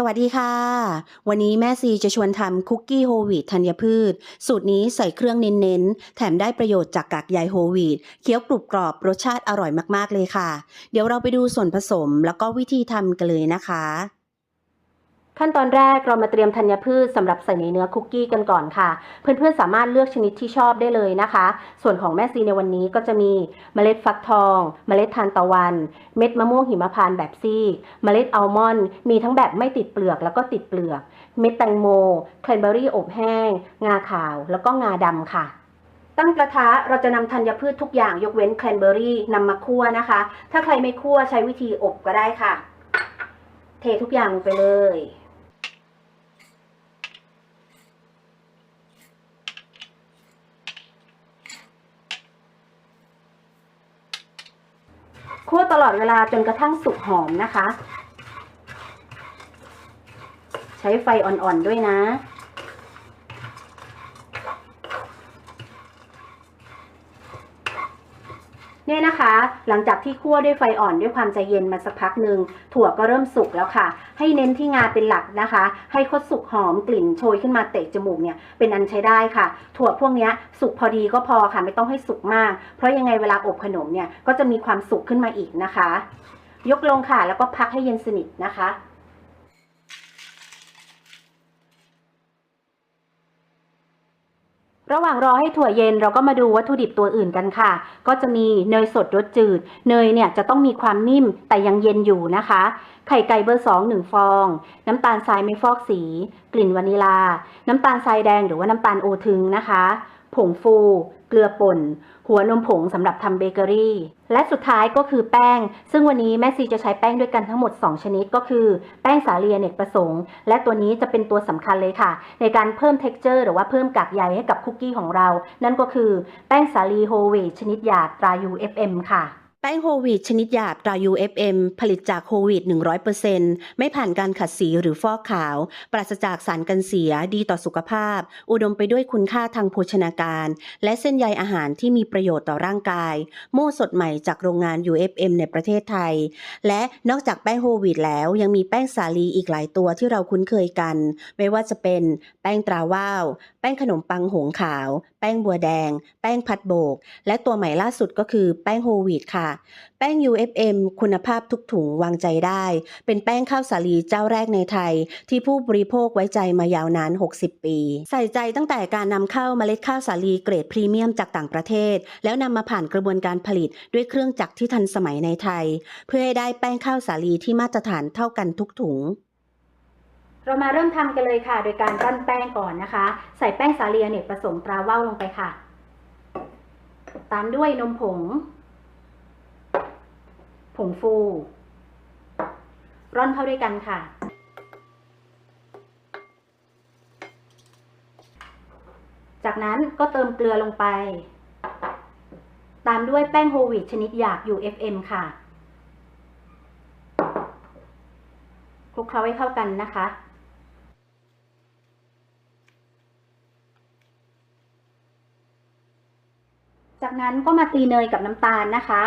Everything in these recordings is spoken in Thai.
สวัสดีค่ะ วันนี้แม่ซีจะชวนทำคุกกี้โฮลวีตธัญพืช สูตรนี้ใส่เครื่องเน้นๆ แถมได้ประโยชน์จากกากใยโฮลวีตเคี้ยวกรุบกรอบรสชาติอร่อยมากๆเลยค่ะ เดี๋ยวเราไปดูส่วนผสมแล้วก็วิธีทำกันเลยนะคะ ขั้นตอนแรกเรามาเตรียมธัญพืชสำหรับใส่ในเนื้อคุกกี้กันก่อนค่ะ เพื่อนๆสามารถเลือกชนิดที่ชอบได้เลยนะคะ ส่วนของแม่ซีในวันนี้ก็จะมีเมล็ดฟักทอง เมล็ดทานตะวัน เม็ดมะม่วงหิมพานต์แบบซีก เมล็ดอัลมอนด์มีทั้งแบบไม่ติดเปลือกแล้วก็ติดเปลือก เม็ดแตงโมแคนเบอรี่อบแห้ง งาขาว แล้วก็งาดำค่ะตั้งกระทะเราจะนำธัญพืชทุกอย่างยกเว้นแคนเบอรี่นำมาคั่วนะคะ ถ้าใครไม่คั่วใช้วิธีอบก็ได้ค่ะ เททุกอย่างลงไปเลย คั่วตลอดเวลาจนกระทั่งสุกหอมนะคะ ใช้ไฟอ่อนๆด้วยนะ เนี่ยนะคะ หลังจากที่คั่วด้วยไฟอ่อนด้วยความใจเย็นมาสักพักหนึ่งถั่วก็เริ่มสุกแล้วค่ะ ให้เน้นที่งาเป็นหลักนะคะ ให้คดสุกหอมกลิ่นโชยขึ้นมาเตะจมูกเนี่ยเป็นอันใช้ได้ค่ะ ถั่วพวกนี้สุกพอดีก็พอค่ะไม่ต้องให้สุกมาก เพราะยังไงเวลาอบขนมเนี่ยก็จะมีความสุกขึ้นมาอีกนะคะ ยกลงค่ะแล้วก็พักให้เย็นสนิทนะคะ ระหว่างรอให้ถั่วเย็นเราก็มาดูวัตถุดิบตัวอื่นกันค่ะ ก็จะมีเนยสดรสจืด เนยเนี่ยจะต้องมีความนิ่มแต่ยังเย็นอยู่นะคะ ไข่ไก่เบอร์สองหนึ่งฟอง น้ำตาลทรายไม่ฟอกสี กลิ่นวานิลา น้ำตาลทรายแดงหรือว่าน้ำตาลโอทึงนะคะ ผงฟู เกลือป่น หัวนมผงสำหรับทำเบเกอรี่ และสุดท้ายก็คือแป้ง ซึ่งวันนี้แม่ซีจะใช้แป้งด้วยกันทั้งหมด 2 ชนิดก็คือ แป้งสาลีอเนกประสงค์ และตัวนี้จะเป็นตัวสำคัญเลยค่ะ ในการเพิ่ม t e x t อร์หรือว่าเพิ่มกากใยให้กับคุกกี้ของเรา นั่นก็คือแป้งสาลีโฮเวชนิดหยาบตรา UFM ค่ะ ป้งโฮวีตชนิดหยาบตรา UFM ผลิตจากโฮวีต100%ไม่ผ่านการขัดสีหรือฟอกขาว ปราศจากสารกันเสียดีต่อสุขภาพ อุดมไปด้วยคุณค่าทางโภชนาการ และเส้นใยอาหารที่มีประโยชน์ต่อร่างกาย โม่สดใหม่จากโรงงาน UFM ในประเทศไทย และนอกจากแป้งโฮวีตแล้วยังมีแป้งสาลีอีกหลายตัวที่เราคุ้นเคยกัน ไม่ว่าจะเป็นแป้งตราว่าว ป้งขนมปังหงขาว แป้งบัวแดง แป้งพัดโบก และตัวใหม่ล่าสุดก็คือแป้งโฮวีตค่ะ แป้ง UFM คุณภาพทุกถุงวางใจได้ เป็นแป้งข้าวสาลีเจ้าแรกในไทย ที่ผู้บริโภคไว้ใจมายาวนาน 60 ปี ใส่ใจตั้งแต่การนำเข้าเมล็ดข้าวสาลีเกรดพรีเมียมจากต่างประเทศ แล้วนำมาผ่านกระบวนการผลิตด้วยเครื่องจักรที่ทันสมัยในไทย เพื่อให้ได้แป้งข้าวสาลีที่มาตรฐานเท่ากันทุกถุง เรามาเริ่มทำกันเลยค่ะ โดยการร่อนแป้งก่อนนะคะ ใส่แป้งสาลีอเนกประสงค์ตราว่าวลงไปค่ะ ตามด้วยนมผง ผงฟู ร่อนเข้าด้วยกันค่ะ จากนั้นก็เติมเกลือลงไป ตามด้วยแป้งโฮวีตชนิดหยาบ UFM ค่ะคลุกเคล้าให้เข้ากันนะคะ จาก นั้นก็มาตีเนยกับน้ำตาลนะคะ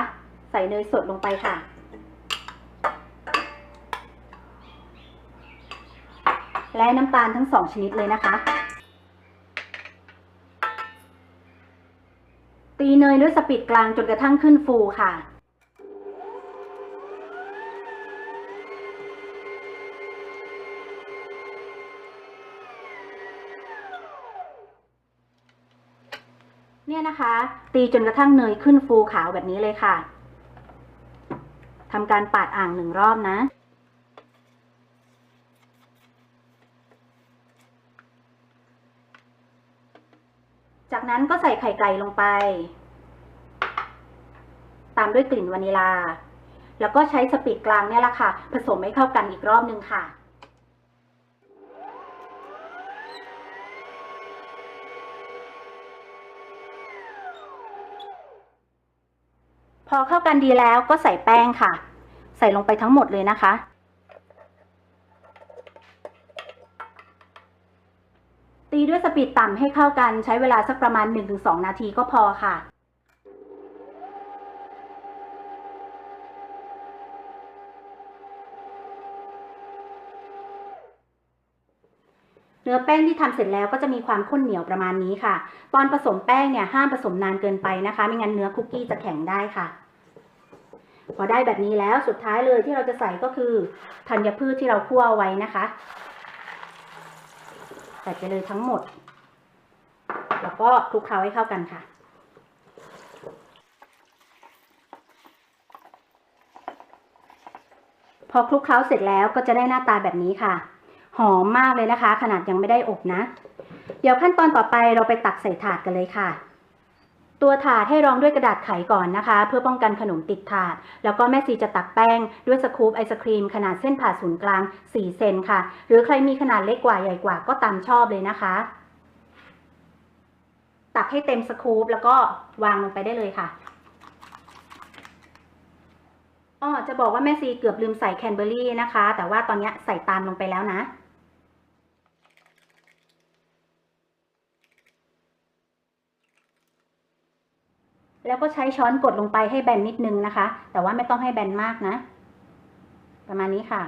ใส่เนยสดลงไปค่ะ และน้ำตาลทั้งสองชนิดเลยนะคะ ตีเนยด้วยสปีดกลางจนกระทั่งขึ้นฟูค่ะ เนี่ยนะคะ ตีจนกระทั่งเนยขึ้นฟูขาวแบบนี้เลยค่ะทำการปาดอ่างหนึ่งรอบนะ จากนั้นก็ใส่ไข่ไก่ลงไป ตามด้วยกลิ่นวานิลา แล้วก็ใช้สปีดกลางเนี่ยแหละค่ะ ผสมให้เข้ากันอีกรอบนึงค่ะ พอเข้ากันดีแล้วก็ใส่แป้งค่ะ ใส่ลงไปทั้งหมดเลยนะคะ ตีด้วยสปีดต่ำให้เข้ากันใช้เวลาสักประมาณ 1-2 นาทีก็พอค่ะเนื้อแป้งที่ทำเสร็จแล้วก็จะมีความข้นเหนียวประมาณนี้ค่ะ ตอนผสมแป้งเนี่ยห้ามผสมนานเกินไปนะคะ ไม่งั้นเนื้อคุกกี้จะแข็งได้ค่ะ อได้แบบนี้แล้วสุดท้ายเลยที่เราจะใส่ก็คือธัญพืชที่เราคั่วไว้นะคะใส่ไปเลยทั้งหมด แล้วก็คลุกเคล้าให้เข้ากันค่ะพอคลุกเคล้าเสร็จแล้วก็จะได้หน้าตาแบบนี้ค่ะ หอมมากเลยนะคะ ขนาดยังไม่ได้อบนะ เดี๋ยวขั้นตอนต่อไปเราไปตักใส่ถาดกันเลยค่ะ ตัวถาดให้รองด้วยกระดาษไขก่อนนะคะ เพื่อป้องกันขนมติดถาด แล้วก็แม่ซีจะตักแป้งด้วยสกู๊ปไอศครีม ขนาดเส้นผ่าศูนย์กลาง 4 เซนค่ะ หรือใครมีขนาดเล็กกว่าใหญ่กว่าก็ตามชอบเลยนะคะ ตักให้เต็มสกู๊ปแล้วก็วางลงไปได้เลยค่ะอ้อจะบอกว่าแม่ซีเกือบลืมใส่แคนเบอร์รี่นะคะ แต่ว่าตอนนี้ใส่ตามลงไปแล้วนะ แล้วก็ใช้ช้อนกดลงไปให้แบนนิดนึงนะคะ แต่ว่าไม่ต้องให้แบนมากนะ ประมาณนี้ค่ะ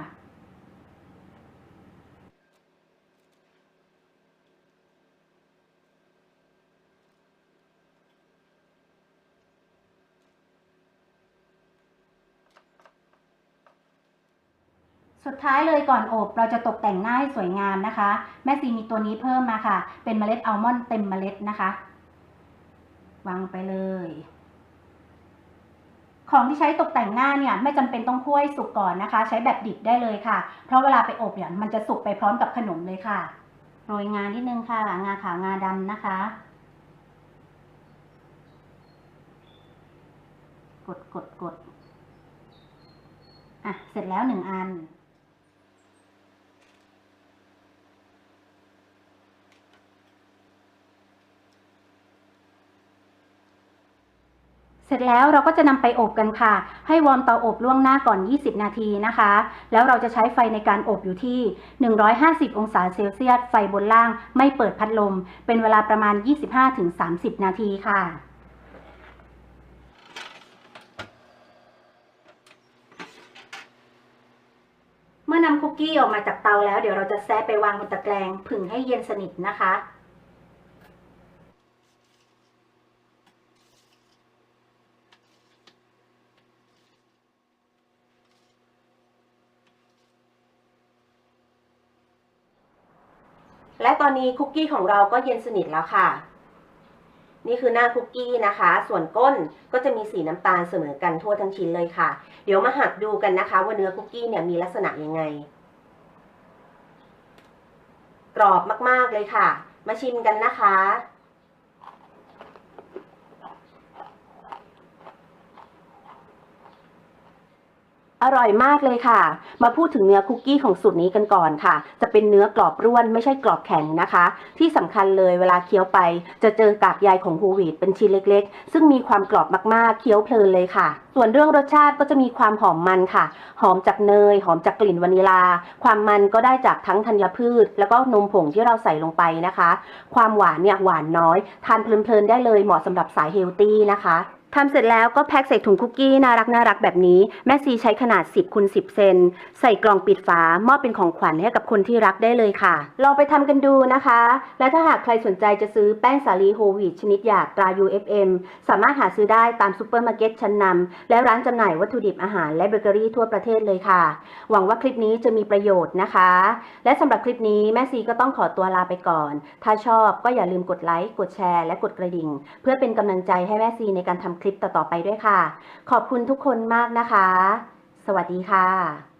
สุดท้ายเลยก่อนอบเราจะตกแต่งหน้าให้สวยงามนะคะ แม่ซีมีตัวนี้เพิ่มมาค่ะ เป็นเมล็ดอัลมอนด์เต็มเมล็ดนะคะ วางไปเลย ของที่ใช้ตกแต่งหน้าเนี่ยไม่จำเป็นต้องคั่วให้สุกก่อนนะคะ ใช้แบบดิบได้เลยค่ะ เพราะเวลาไปอบเนี่ยมันจะสุกไปพร้อมกับขนมเลยค่ะ โรยงานนิดนึงค่ะ งาขาวงาดำนะคะ กดกดกดอะเสร็จแล้วหนึ่งอัน ร็จแล้วเราก็จะนำไปอบกันค่ะ ให้วอร์มเตาอบล่วงหน้าก่อน 20 นาทีนะคะ แล้วเราจะใช้ไฟในการอบอยู่ที่ 150 องศาเซลเซียส ไฟบนล่างไม่เปิดพัดลม เป็นเวลาประมาณ 25-30 นาทีค่ะเมื่อนำคุกกี้ออกมาจากเตาแล้วเดี๋ยวเราจะแซะไปวางบนตะแกรงผึ่งให้เย็นสนิทนะคะ และตอนนี้คุกกี้ของเราก็เย็นสนิทแล้วค่ะ นี่คือหน้าคุกกี้นะคะ ส่วนก้นก็จะมีสีน้ำตาลเสมอกันทั่วทั้งชิ้นเลยค่ะ เดี๋ยวมาหักดูกันนะคะว่าเนื้อคุกกี้เนี่ยมีลักษณะยังไง กรอบมากๆเลยค่ะ มาชิมกันนะคะ อร่อยมากเลยค่ะ มาพูดถึงเนื้อคุกกี้ของสูตรนี้กันก่อนค่ะ จะเป็นเนื้อกรอบร่วนไม่ใช่กรอบแข็งนะคะ ที่สำคัญเลยเวลาเคี้ยวไป จะเจอกากใยของฮูวีดเป็นชิ้นเล็กๆ ซึ่งมีความกรอบมากๆ เคี้ยวเพลินเลยค่ะ ส่วนเรื่องรสชาติก็จะมีความหอมมันค่ะ หอมจากเนย หอมจากกลิ่นวานิลา ความมันก็ได้จากทั้งธัญพืช แล้วก็นมผงที่เราใส่ลงไปนะคะ ความหวานเนี่ยหวานน้อย ทานเพลินๆได้เลยเหมาะสำหรับสายเฮลตี้นะคะ ทำเสร็จแล้วก็แพ็คใส่ถุงคุกกี้น่ารักน่ารักแบบนี้ แม่ซีใช้ขนาด 10คูณ10 เซน ใส่กล่องปิดฝามอบเป็นของขวัญให้กับคนที่รักได้เลยค่ะ ลองไปทำกันดูนะคะ และถ้าหากใครสนใจจะซื้อแป้งสาลีโฮวีชนิดหยาบตรา UFM สามารถหาซื้อได้ตามซูเปอร์มาร์เก็ตชั้นนำและร้านจำหน่ายวัตถุดิบอาหารและเบเกอรี่ทั่วประเทศเลยค่ะ หวังว่าคลิปนี้จะมีประโยชน์นะคะ และสำหรับคลิปนี้แม่ซีก็ต้องขอตัวลาไปก่อน ถ้าชอบก็อย่าลืมกดไลค์กดแชร์และกดกระดิ่ง เพื่อเป็นกำลังใจให้แม่ซีในการทำลิปต่อๆไปด้วยค่ะ ขอบคุณทุกคนมากนะคะ สวัสดีค่ะ